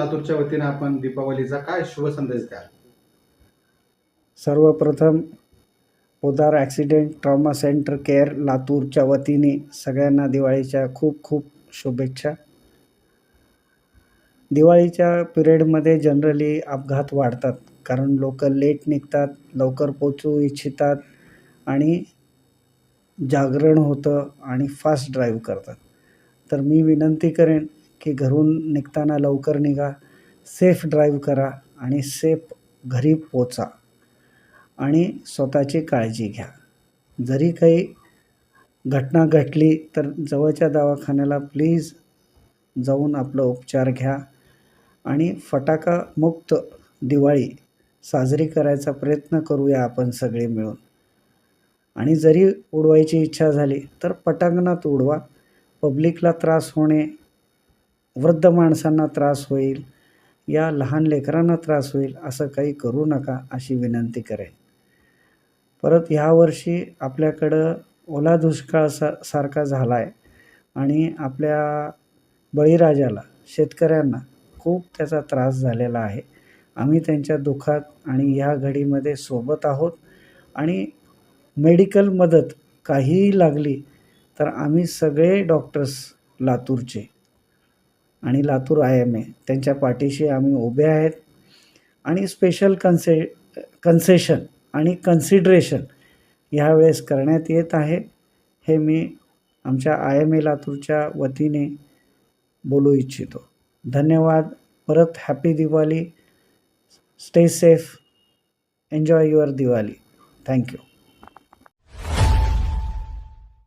लातूरच्या वतीने आपण दीपावलीचा काय शुभ संदेश द्याल? सर्वप्रथम Poddar accident trauma centre care लातूरच्या वतीने सगळ्यांना दिवाळीच्या खूप खूप शुभेच्छा. दिवाळीच्या पिरियडमध्ये जनरली अपघात वाढतात कारण लोक लेट निघतात लवकर पोचू इच्छितात आणि जागरण होतं आणि फास्ट ड्राईव्ह करतात. तर मी विनंती करेन की घरून निघताना लवकर निघा सेफ ड्राईव्ह करा आणि सेफ घरी पोचा. आणि स्वतःची काळजी घ्या. जरी काही घटना घडली तर जवळच्या दवाखान्याला प्लीज जाऊन आपलं उपचार घ्या आणि फटाकामुक्त दिवाळी साजरी करायचा प्रयत्न करूया आपण सगळे मिळून. आणि जरी उडवायची इच्छा झाली तर पटांगणात उडवा. पब्लिकला त्रास होणे वृद्ध माणसांना त्रास होईल या लहान लेकरांना त्रास होईल असं काही करू नका अशी विनंती करेन. परत ह्या वर्षी आपल्याकडं ओला दुष्काळ सा सारखा झाला आहे आणि आपल्या बळीराजाला शेतकऱ्यांना खूप त्याचा त्रास झालेला आहे. आम्ही त्यांच्या दुःखात आणि ह्या घडीमध्ये सोबत आहोत आणि मेडिकल मदत काहीही लागली तर आम्ही सगळे डॉक्टर्स लातूरचे आणि लातूर आय एम ए. त्यांच्या पाठीशी आम्ही उभे आहेत. आणि स्पेशल कन्से कन्सेशन आणि कन्सिडरेशन ह्यावेळेस करण्यात येत आहे. हे मी आमच्या आय एम ए लातूरच्या वतीने बोलू इच्छितो. धन्यवाद. परत happy Diwali. Stay safe enjoy your Diwali. Thank you